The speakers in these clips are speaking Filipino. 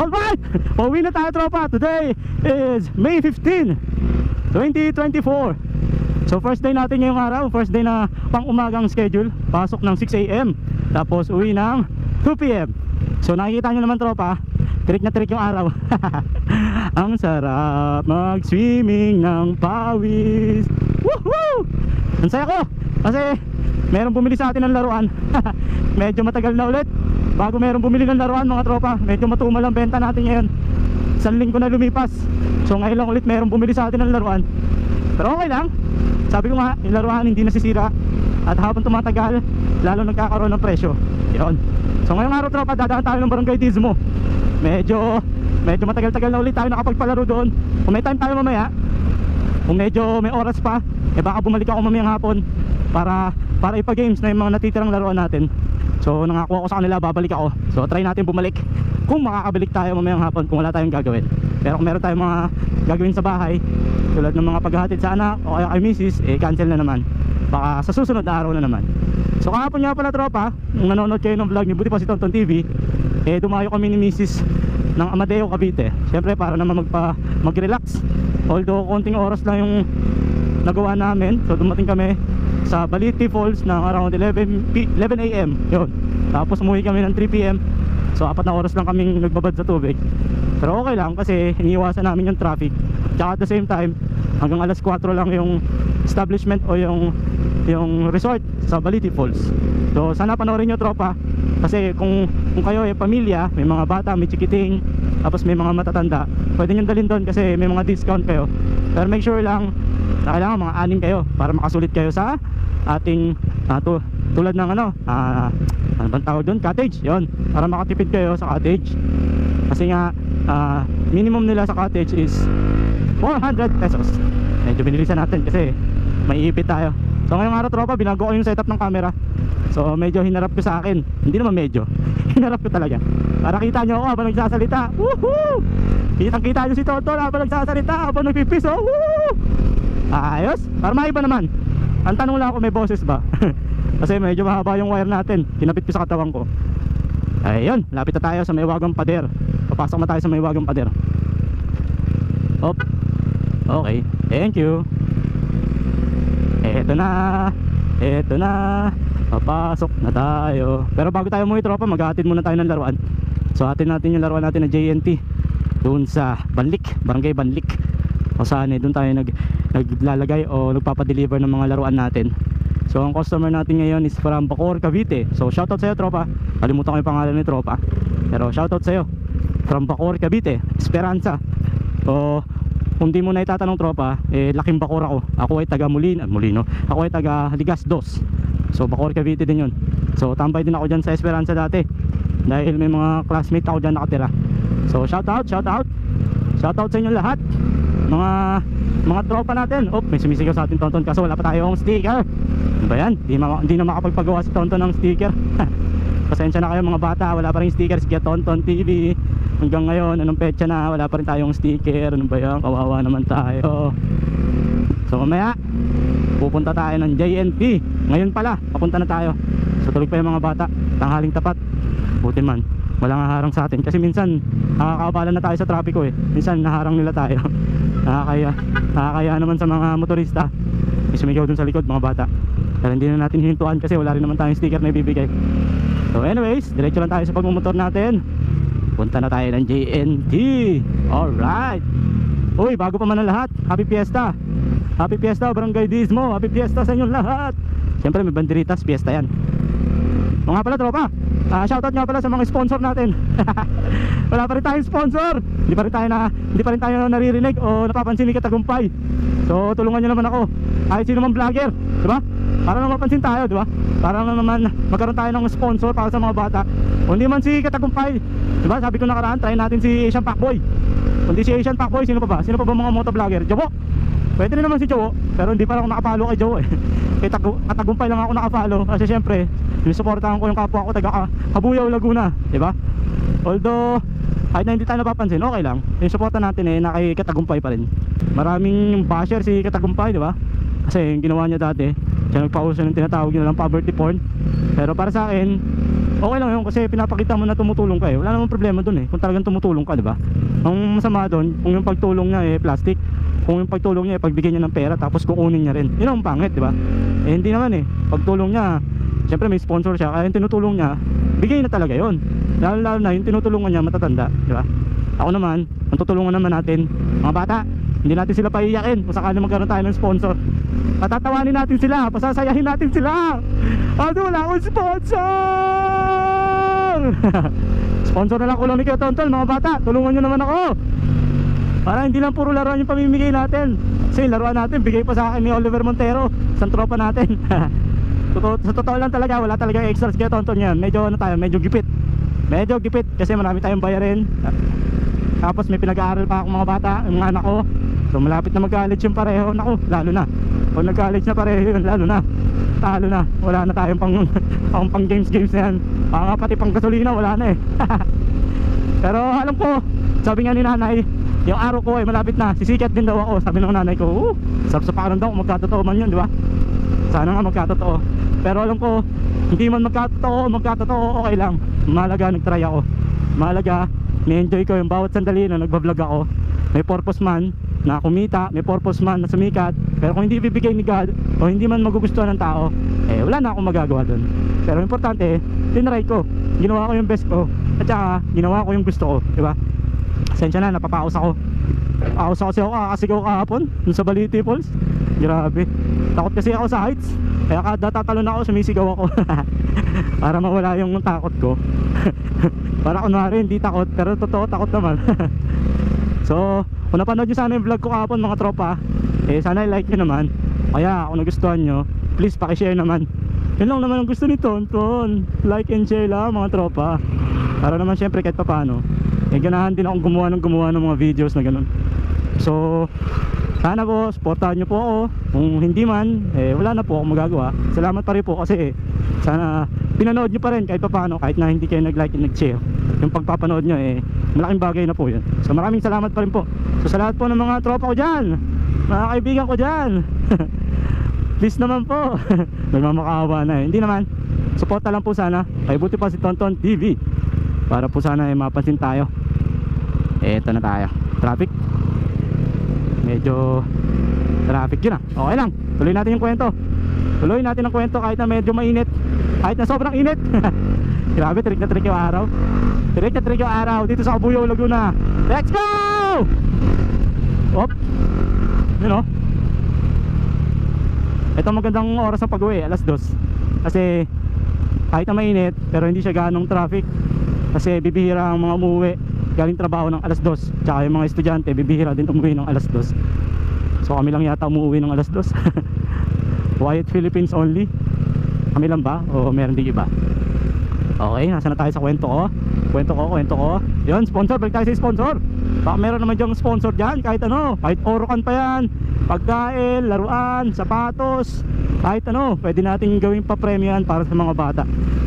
Alright! Pauwi na tayo tropa. Today is May 15, 2024. So first day natin ngayong araw. First day na pang umagang schedule. Pasok ng 6am. Tapos uwi ng 2pm. So nakikita nyo naman tropa. Trick na trick yung araw. Ang sarap mag-swimming ng pawis. Woohoo! Ang saya ko! Kasi meron bumili sa atin ng laruan. Medyo matagal na ulit. Bago meron bumili ng laruan mga tropa. Medyo matumal ang benta natin ngayon. Isang linggo na lumipas. So ngayon lang ulit meron bumili sa atin ng laruan. Pero okay lang. Sabi ko nga, yung laruan hindi nasisira. At habang tumatagal, lalo nagkakaroon ng presyo. Yun. So ngayong araw tropa, dadaan tayo ng barangay Dismo. Medyo, medyo matagal-tagal na ulit tayo nakapagpalaro doon. Kung may time tayo mamaya, kung medyo may oras pa, eh baka bumalik ako mamayang hapon para para ipa-games na yung mga natitirang laruan natin. So nangako ako sa kanila, babalik ako. So try natin bumalik kung makakabalik tayo mamayang hapon kung wala tayong gagawin. Pero kung meron tayong mga gagawin sa bahay, tulad ng mga paghahatid sa anak o kaya kay misis, eh cancel na naman. Baka sa susunod na araw na naman. So kahapon nga pala tropa, nung nanonood kayo ng vlog ni Buti pa si Tonton TV, eh dumayo kami ni misis ng Amadeo Cavite. Siyempre para naman magpa mag-relax. Although konting oras lang yung nagawa namin. So dumating kami sa Baliti Falls ng around 11 p 11 AM. Yun. Tapos umuwi kami ng 3 PM. So apat na oras lang kaming nagbabad sa tubig. Pero okay lang kasi iniiwasan namin yung traffic. Tsaka at the same time, hanggang alas 4 lang yung establishment o yung yung resort sa Baliti Falls. So sana panoorin nyo tropa kasi kung kung kayo ay pamilya, may mga bata, may chikiting, tapos may mga matatanda, pwede nyo dalhin doon kasi may mga discount kayo. Pero make sure lang na kailangan mga anim kayo para makasulit kayo sa ating ah, tu- tulad ng ano, ah, ano bang tawag doon? Cottage. 'Yon. Para makatipid kayo sa cottage. Kasi nga ah, minimum nila sa cottage is 400 pesos. Medyo binilisan natin kasi may ipit tayo. So ngayong araw tropa, binago ko yung setup ng camera. So medyo hinarap ko sa akin. Hindi naman medyo. hinarap ko talaga. Para kita nyo ako habang nagsasalita. Woohoo! Kitang kita nyo si Toto habang nagsasalita, habang nagpipis. Oh, woo! Ayos. Para maiba naman. Ang tanong lang ako may boses ba? Kasi medyo mahaba yung wire natin. Kinapit ko sa katawan ko. Ayun, lapit na tayo sa may wagang pader. Papasok na tayo sa may wagang pader. Op. Okay. Thank you. Eto na. Eto na. Papasok na tayo. Pero bago tayo umuwi tropa, maghahatid muna tayo ng laruan. So atin natin yung laruan natin na JNT. Doon sa Banlik, Barangay Banlik. O saan eh, doon tayo nag, naglalagay o nagpapadeliver ng mga laruan natin. So ang customer natin ngayon is from Bacoor, Cavite. So shoutout sa'yo tropa. Kalimutan ko yung pangalan ni tropa. Pero shoutout sa'yo. From Bacoor, Cavite. Esperanza. So kung di mo na itatanong tropa, eh laking Bacoor ako. Ako ay taga Molino, Molino. Ako ay taga Ligas Dos. So Bacoor, Cavite din yun. So tambay din ako dyan sa Esperanza dati. Dahil may mga classmate ako dyan nakatira. So shoutout, shoutout. Shoutout sa inyo lahat. Mga mga tropa natin. Oh, may sumisigaw sa atin Tonton kaso wala pa tayong sticker. Ano ba yan? Di, ma di na makapagpagawa si Tonton ng sticker. Pasensya na kayo mga bata, wala pa rin stickers kaya Tonton TV. Hanggang ngayon, anong petsa na, wala pa rin tayong sticker. Ano ba yan? Kawawa naman tayo. So mamaya, pupunta tayo ng JNT. Ngayon pala, papunta na tayo. So tulog pa yung mga bata, tanghaling tapat. Buti man, walang haharang sa atin. Kasi minsan, nakakabala na tayo sa trapiko eh. Minsan, naharang nila tayo. nakakaya, nakakaya naman sa mga motorista. May sumigaw dun sa likod, mga bata. Pero hindi na natin hintuan kasi wala rin naman tayong sticker na ibibigay. So anyways, diretso lang tayo sa pagmumotor natin. Punta na tayo ng JNT. Alright. Uy, bago pa man ang lahat, Happy Fiesta. Happy Fiesta, Barangay Dismo. Happy Fiesta sa inyong lahat. Siyempre may banderitas, fiesta yan. O nga pala tropa, ah, shoutout nga pala sa mga sponsor natin. Wala pa rin tayong sponsor. Hindi pa rin tayo na hindi pa rin tayo naririnig o napapansin ni Katagumpay. So tulungan niyo naman ako. Kahit sino man vlogger, 'di ba? Para naman mapansin tayo, 'di ba? Para naman magkaroon tayo ng sponsor para sa mga bata. Kung hindi man si Katagumpay, 'di ba? Sabi ko nakaraan, try natin si Asian Pacboy. Kung di si Asian Pacboy, sino pa ba? Sino pa ba mga motovlogger? Jowo. Pwede rin naman si Jowo, pero hindi pa lang ako nakapalo kay Jowo eh. Kay Tagu- Katagumpay lang ako nakapalo kasi syempre, sinusuportahan ko yung kapwa ko taga Ka- Kabuyaw, Laguna, 'di ba? Although kahit na hindi tayo napapansin, okay lang. Yung suporta natin eh, na kay Katagumpay pa rin. Maraming basher si Katagumpay, di ba? Kasi yung ginawa niya dati, siya nagpauso ng tinatawag nila ng poverty porn. Pero para sa akin, okay lang yun kasi pinapakita mo na tumutulong ka eh wala namang problema dun eh kung talagang tumutulong ka di ba ang masama dun kung yung pagtulong niya eh plastic kung yung pagtulong niya eh pagbigyan niya ng pera tapos kukunin niya rin yun ang pangit di ba eh hindi naman eh pagtulong niya syempre may sponsor siya kaya yung tinutulong niya bigay na talaga yun lalo lalo na yung tinutulungan niya matatanda di ba? Ako naman ang tutulungan naman natin mga bata hindi natin sila paiyakin kung sakali magkaroon tayo ng sponsor. Patatawanin natin sila pasasayahin natin sila. At wala akong sponsor! Sponsor na lang kulong ni Kuya Tonton mga bata tulungan nyo naman ako. Para hindi lang puro laruan yung pamimigay natin. Kasi laruan natin bigay pa sa akin ni Oliver Montero isang tropa natin. Totoo, sa totoo lang talaga wala talaga extras kaya Tonton yan medyo ano tayo medyo gipit medyo gipit kasi marami tayong bayarin. Tapos may pinag-aaral pa akong mga bata yung mga anak ko. So malapit na mag-college yung pareho. Naku lalo na. Pag nag-college na pareho yun lalo na. Talo na. Wala na tayong pang, pang, pang games games na yan. Baka pati pang gasolina wala na eh. Pero alam ko sabi nga ni nanay yung araw ko ay malapit na. Sisikat din daw ako. Sabi ng nanay ko uh, sarap sa pakiramdam kung magkatotoo man yun di ba? Sana nga magkatotoo. Pero alam ko hindi man magkatotoo magkatotoo okay lang malaga nagtry ako. Malaga ni-enjoy ko yung bawat sandali na nagbablog ako. May purpose man na kumita may purpose man na sumikat. Pero kung hindi bibigay ni God o hindi man magugustuhan ng tao eh wala na akong magagawa doon pero importante tinry ko. Ginawa ko yung best ko. At saka ginawa ko yung gusto ko di ba? Sensya na, napapaos ako. Paos ako kasi ako kakasigaw kahapon Dun sa Baliti Falls. Grabe. Takot kasi ako sa heights. Kaya kada tatalon ako, sumisigaw ako Para mawala yung takot ko. Para kunwari hindi takot Pero totoo takot naman. So, kung napanood nyo sana yung vlog ko kahapon mga tropa Eh sana i-like nyo naman. Kaya kung nagustuhan nyo Please pakishare naman. Yun lang naman ang gusto ni Tonton Like and share lang mga tropa. Para naman syempre kahit papano eh ganahan din akong gumawa ng gumawa ng mga videos na ganun. So sana po supportahan nyo po ako. Kung hindi man eh wala na po akong magagawa. Salamat pa rin po kasi sana pinanood nyo pa rin kahit paano kahit na hindi kayo nag like and nag share yung pagpapanood nyo eh malaking bagay na po yun. So maraming salamat pa rin po. So sa lahat po ng mga tropa ko dyan mga kaibigan ko dyan please naman po. Nagmamakaawa na eh. Hindi naman suporta lang po sana. Kay buti pa si Tonton TV para po sana ay mapansin tayo. Eto na tayo. Traffic. Medyo traffic yun ah. Okay lang. Tuloy natin yung kwento tuloy natin ang kwento kahit na medyo mainit. Kahit na sobrang init. Grabe trick na trick yung araw. Trick na trick yung araw. Dito sa Kabuyaw Laguna. Let's go! Op. Yun oh. Ito magandang oras ng pag-uwi alas dos. Kasi kahit na mainit pero hindi siya ganong traffic. Kasi bibihira ang mga umuwi. Galing trabaho ng alas 2 tsaka yung mga estudyante bibihira din umuwi ng alas 2 so kami lang yata umuwi ng alas 2 Quiet Philippines only. Kami lang ba? O meron din iba? Okay nasa na tayo sa kwento ko. Kwento ko kwento ko. Yun sponsor balik tayo sa sponsor. Baka meron naman dyang sponsor dyan kahit ano kahit orokan pa yan. Pagkain, laruan, sapatos kahit ano pwede natin gawing papremyan para sa mga bata.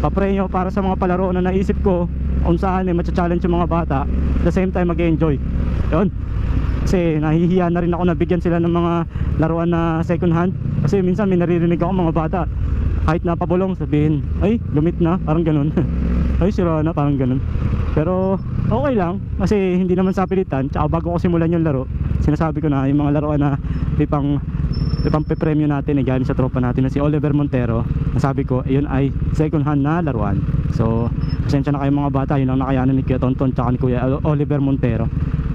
Papremyo para sa mga palaro na naisip ko kung saan eh matcha-challenge yung mga bata. At the same time mag-enjoy. Yun kasi nahihiya na rin ako nabigyan sila ng mga laruan na second hand. Kasi minsan may naririnig ako mga bata kahit napabulong sabihin ay lumit na parang ganun. Ay sira na parang ganun. Pero okay lang kasi hindi naman sa pilitan. Tsaka bago ko simulan yung laro sinasabi ko na yung mga laruan na ipang ipang pe-premyo natin eh galing sa tropa natin na si Oliver Montero nasabi ko yun ay second hand na laruan. So pasensya na kayo mga bata. Yun ang nakayanan ni Kuya Tonton tsaka ni Kuya Oliver Montero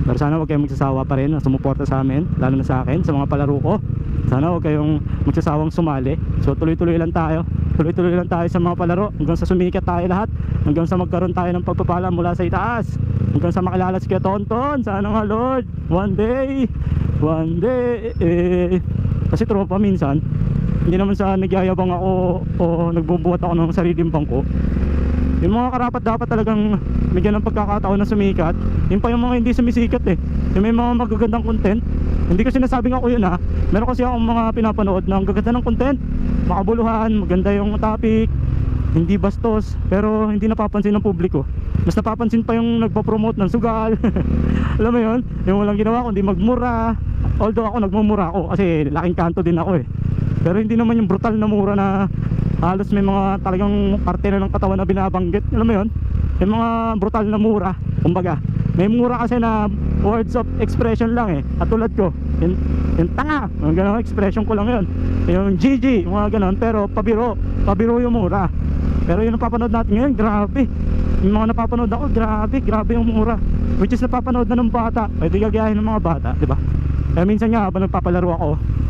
pero sana huwag kayong magsasawa pa rin na sumuporta sa amin lalo na sa akin sa mga palaro ko. Sana huwag kayong magsasawang sumali. So tuloy-tuloy lang tayo. Tuloy-tuloy lang tayo sa mga palaro. Hanggang sa sumikat tayo lahat. Hanggang sa magkaroon tayo ng pagpapala mula sa itaas. Hanggang sa makilala si Tonton. Sana nga Lord. One day. One day. Eh. kasi tropa minsan hindi naman sa nagyayabang ako o nagbubuhat ako ng sariling bangko yung mga karapat dapat talagang bigyan ng pagkakataon na sumikat. Yun pa yung mga hindi sumisikat eh. Yung may mga magagandang content. Hindi ko sinasabing ako yun ha. Meron kasi akong mga pinapanood na ang gaganda ng content. Makabuluhan, maganda yung topic hindi bastos pero hindi napapansin ng publiko. Mas napapansin pa yung nagpa-promote ng sugal. Alam mo yun? Yung walang ginawa kundi magmura. Although ako nagmumura ako kasi laking kanto din ako eh. Pero hindi naman yung brutal na mura na halos may mga talagang parte na ng katawan na binabanggit. Alam mo yun? May mga brutal na mura kumbaga. May mura kasi na words of expression lang eh. Katulad ko yung, yung tanga yung ganun expression ko lang yun. Yung GG yung mga ganun pero pabiro pabiro yung mura. Pero yung napapanood natin ngayon grabe. Yung mga napapanood ako grabe grabe yung mura. Which is napapanood na ng bata. Pwede gagayahin ng mga bata di ba? Kaya minsan nga habang nagpapalaro ako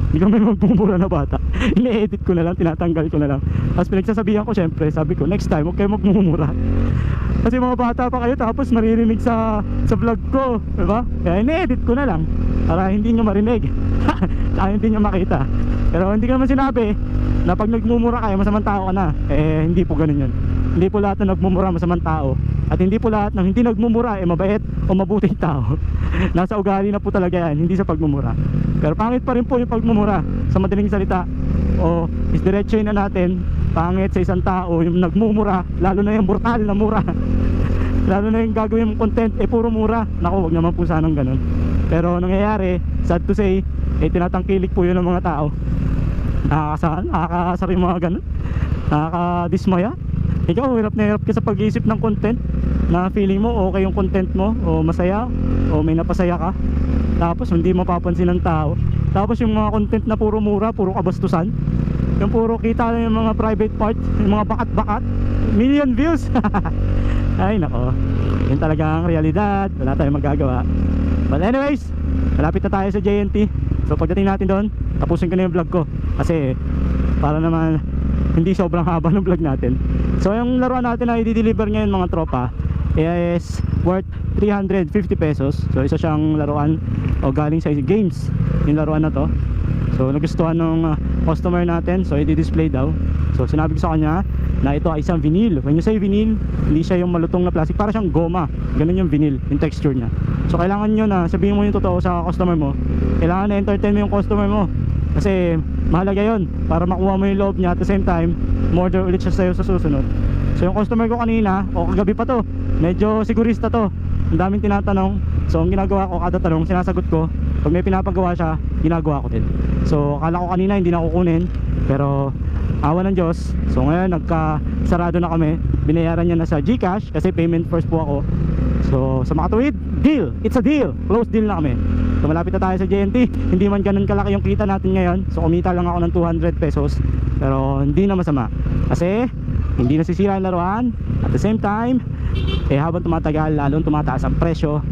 hindi kami magmumura na bata. Ini-edit ko na lang tinatanggal ko na lang. Tapos pinagsasabihan ko syempre sabi ko next time huwag kayo magmumura. Kasi mga bata pa kayo tapos maririnig sa sa vlog ko di ba? Kaya ini-edit ko na lang para hindi nyo marinig. Tsaka hindi nyo makita. Pero hindi ko naman sinabi na pag nagmumura kayo masamang tao ka na. Eh hindi po ganun yun. Hindi po lahat na nagmumura masamang tao at hindi po lahat ng hindi nagmumura eh mabait o mabuting tao. Nasa ugali na po talaga yan hindi sa pagmumura. Pero pangit pa rin po yung pagmumura sa madaling salita. O isdiretsoy na natin pangit sa isang tao yung nagmumura lalo na yung brutal na mura. Lalo na yung gagawin mong content eh puro mura. Naku wag naman po sanang ganun. Pero nangyayari sad to say eh tinatangkilik po yun ng mga tao. Nakakasa mga ganun. Nakakadismaya ikaw hirap na hirap ka sa pag-iisip ng content na feeling mo okay yung content mo o masaya o may napasaya ka. Tapos hindi mapapansin ng tao. Tapos yung mga content na puro mura puro kabastusan. Yung puro kita lang yung mga private part yung mga bakat-bakat million views. Ay nako. Yun talaga ang realidad. Wala tayong magagawa. But anyways malapit na tayo sa JNT so pagdating natin doon tapusin ko na yung vlog ko. Kasi para naman hindi sobrang haba ng vlog natin. So yung laruan natin na i-deliver ngayon mga tropa is worth 350 pesos. So isa siyang laruan. O galing sa games yung laruan na to. So nagustuhan ng uh, customer natin so i-display daw. So sinabi ko sa kanya na ito ay isang vinyl. When you say vinyl hindi siya yung malutong na plastic. Para siyang goma. Ganun yung vinyl yung texture niya. So kailangan nyo na sabihin mo yung totoo sa customer mo. Kailangan na entertain mo yung customer mo. Kasi mahalaga yon para makuha mo yung loob niya at the same time order ulit siya sa'yo sa susunod. So yung customer ko kanina o kagabi pa to medyo sigurista to. Ang daming tinatanong. So ang ginagawa ko kada tanong sinasagot ko. Pag may pinapagawa siya ginagawa ko din. So akala ko kanina hindi na kukunin. Pero awa ng Diyos. So ngayon nagka sarado na kami. Binayaran niya na sa Gcash kasi payment first po ako. So sa mga deal. It's a deal. Close deal na kami So malapit na tayo sa JNT Hindi man ganun kalaki yung kita natin ngayon. So kumita lang ako ng 200 pesos. Pero hindi na masama. Kasi hindi nasisira ang laruan. At the same time Eh habang tumatagal lalong tumataas ang presyo.